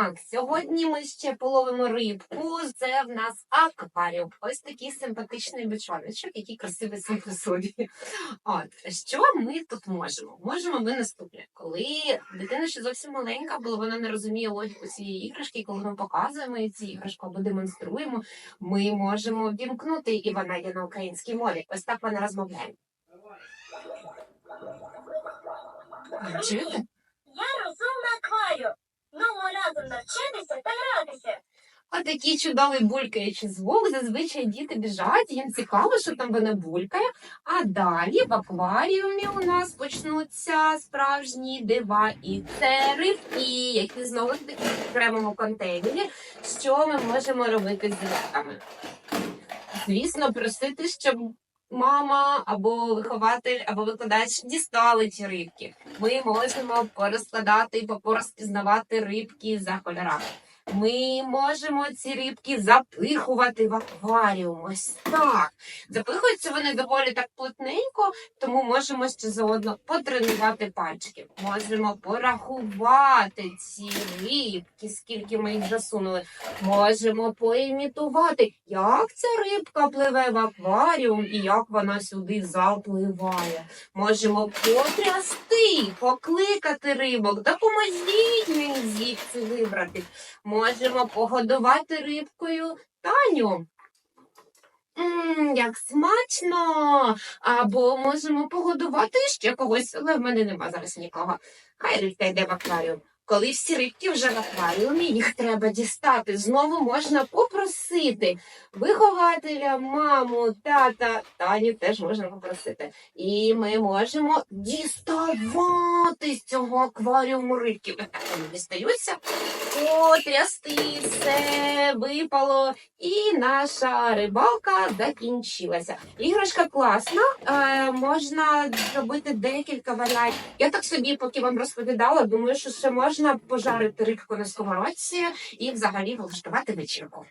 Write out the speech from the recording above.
Так, сьогодні ми ще половимо рибку. Це в нас акваріум. Ось такий симпатичний бичоночок, який красивий сам по собі. От що ми тут можемо? Можемо ми наступне. Коли дитина ще зовсім маленька, бо вона не розуміє логіку цієї іграшки, коли ми показуємо цю іграшку або демонструємо, ми можемо вімкнути, і вона є на українській мові. Ось так вона розмовляє. Чуєте? Я розумна акваріум. Ну, разом навчитися та гратися. Отакий чудовий булькаючий звук. Зазвичай діти біжать, їм цікаво, що там вона булькає. А далі в акваріумі у нас почнуться справжні дива і це які знову таки в окремому контейнері. Що ми можемо робити з рибками? Звісно, просити, щоб мама або вихователь, або викладач дістали ці рибки. Ми можемо порозкладати і порозпізнавати рибки за кольорами. Ми можемо ці рибки запихувати в акваріум. Ось так. Запихуються вони доволі так плотненько, тому можемо ще заодно потренувати пальчики. Можемо порахувати ці рибки, скільки ми їх засунули. Можемо поімітувати, як ця рибка пливе в акваріум і як вона сюди запливає. Можемо потрясти, покликати рибок, допоможіть мені звідси вибрати. Можемо погодувати рибкою Таню. Ммм, як смачно! Або можемо погодувати ще когось, але в мене нема зараз нікого. Хай рибка йде в акваріум. Коли всі рибки вже в акваріумі, їх треба дістати. Знову можна попросити вихователя, маму, тата, Таню теж можна попросити. І ми можемо діставати з цього акваріуму так вони дістаються. Потрясти все випало, і наша рибалка закінчилася. Іграшка класна, е, можна зробити декілька варіантів. Я так собі, поки вам розповідала, думаю, що ще можна пожарити рибку на сковородці і взагалі влаштувати вечірку.